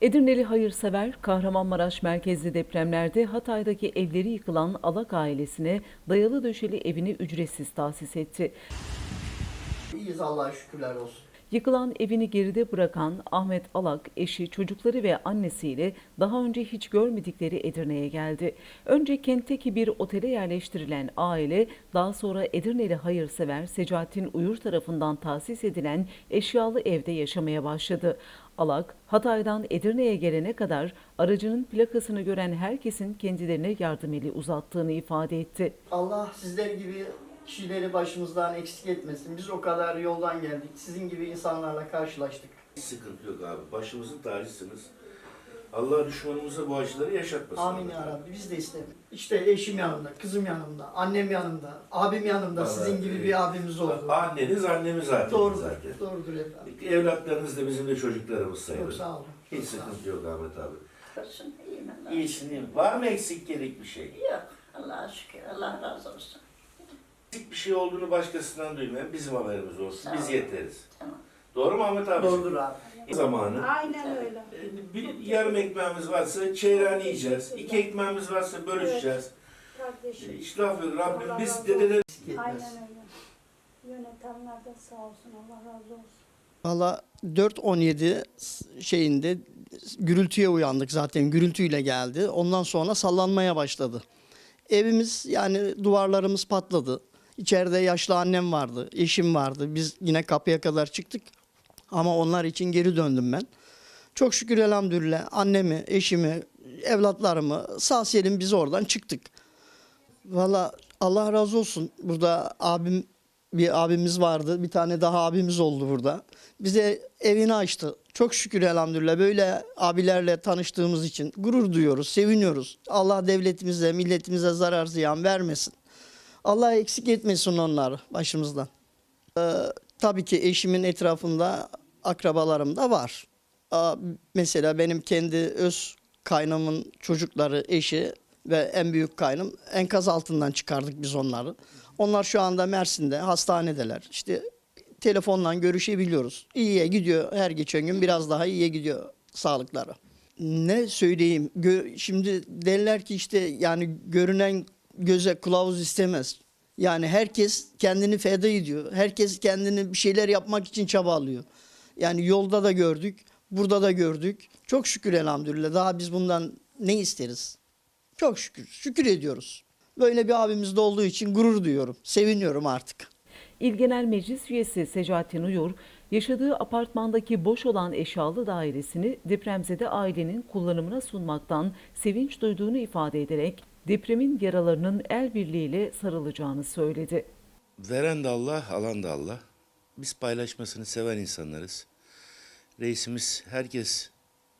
Edirneli hayırsever Kahramanmaraş merkezli depremlerde Hatay'daki evleri yıkılan Alak ailesine dayalı döşeli evini ücretsiz tahsis etti. İyiyiz Allah'a şükürler olsun. Yıkılan evini geride bırakan Ahmet Alak, eşi, çocukları ve annesiyle daha önce hiç görmedikleri Edirne'ye geldi. Önce kentteki bir otele yerleştirilen aile, daha sonra Edirneli hayırsever Secahattin Uyur tarafından tahsis edilen eşyalı evde yaşamaya başladı. Alak, Hatay'dan Edirne'ye gelene kadar aracının plakasını gören herkesin kendilerine yardım eli uzattığını ifade etti. Allah sizler gibi kişileri başımızdan eksik etmesin. Biz o kadar yoldan geldik. Sizin gibi insanlarla karşılaştık. Hiç sıkıntı yok abi. Başımızın tacısınız. Allah düşmanımıza bu acıları yaşatmasın. Amin ya Rabbi. Biz de isterim. İşte eşim yanımda, kızım yanımda, annem yanımda, abim yanımda. Vallahi, Sizin gibi e, bir abimiz oldu. Anneniz annemiz zaten. Doğrudur. zaten. Doğrudur efendim. Evlatlarınız da bizim de çocuklarımız sayılır. Çok sağ olun. Hiç Çok sağ olun. sıkıntı yok Ahmet abi. Olsun, iyiyim Allah. İyisin değil mi? Var mı eksik gerek bir şey? Yok, Allah'a şükür, Allah razı olsun. Şey olduğunu başkasından duymayan bizim haberimiz olsun. Sağ Biz yeteriz. Tamam. Doğru mu Ahmet abi? Doğrudur abi. Zamanı. Aynen öyle. e, Bir yarım ekmeğimiz varsa çeyreğini yiyeceğiz. İki ekmeğimiz varsa bölüşeceğiz. Kardeşim. İşte Rabbim Allah biz dedeler. Aynen öyle. Yönetenler de sağ olsun. Allah razı olsun. Valla 4.17 şeyinde gürültüye uyandık zaten gürültüyle geldi. Ondan sonra sallanmaya başladı. Evimiz yani duvarlarımız patladı. İçeride yaşlı annem vardı, eşim vardı. Biz yine kapıya kadar çıktık. Ama onlar için geri döndüm ben. Çok şükür elhamdülillah annemi, eşimi, evlatlarımı sağ selim biz oradan çıktık. Valla Allah razı olsun. Burada abim bir abimiz vardı. Bir tane daha abimiz oldu burada. Bize evini açtı. Çok şükür elhamdülillah böyle abilerle tanıştığımız için gurur duyuyoruz, seviniyoruz. Allah devletimize, milletimize zarar ziyan vermesin. Allah eksik etmesin onları başımızdan. Ee, tabii ki eşimin etrafında akrabalarım da var. Aa, mesela benim kendi öz kaynımın çocukları, eşi ve en büyük kaynım enkaz altından çıkardık biz onları. Onlar şu anda Mersin'de hastanedeler. İşte telefonla görüşebiliyoruz. İyiye gidiyor her geçen gün biraz daha iyiye gidiyor sağlıkları. Ne söyleyeyim? Gö- Şimdi derler ki işte yani görünen göze kılavuz istemez. Yani herkes kendini feda ediyor. Herkes kendini bir şeyler yapmak için çabalıyor. Yani yolda da gördük, burada da gördük. Çok şükür elhamdülillah. Daha biz bundan ne isteriz? Çok şükür. Şükür ediyoruz. Böyle bir abimiz de olduğu için gurur duyuyorum. Seviniyorum artık. İl Genel Meclis üyesi Secahattin Uyur, yaşadığı apartmandaki boş olan eşyalı dairesini depremzede ailenin kullanımına sunmaktan sevinç duyduğunu ifade ederek depremin yaralarının el birliğiyle sarılacağını söyledi. Veren de Allah, alan da Allah. Biz paylaşmasını seven insanlarız. Reisimiz herkes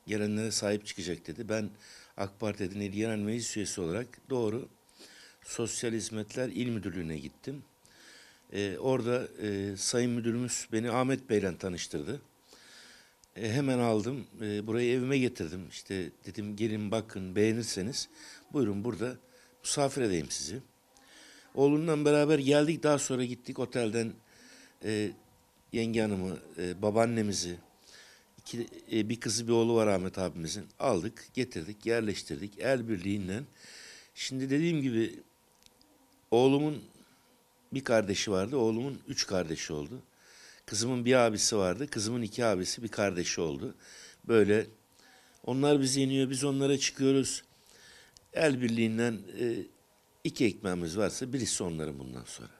gelenlere sahip çıkacak dedi. Ben AK Parti'nin İl Genel Meclis Üyesi olarak doğru Sosyal Hizmetler İl Müdürlüğü'ne gittim. Ee, orada e, Sayın Müdürümüz beni Ahmet Bey'le tanıştırdı. E, hemen aldım, e, burayı evime getirdim. İşte dedim gelin bakın beğenirseniz buyurun burada misafir edeyim sizi. Oğlundan beraber geldik. Daha sonra gittik otelden e, yenge hanımı, e, babaannemizi, iki, e, bir kızı bir oğlu var Ahmet abimizin. Aldık, getirdik, yerleştirdik el birliğiyle. Şimdi dediğim gibi oğlumun bir kardeşi vardı, oğlumun üç kardeşi oldu. Kızımın bir abisi vardı, kızımın iki abisi bir kardeşi oldu. Böyle onlar bizi yeniyor, biz onlara çıkıyoruz. El birliğinden e, iki ekmeğimiz varsa birisi onların bundan sonra.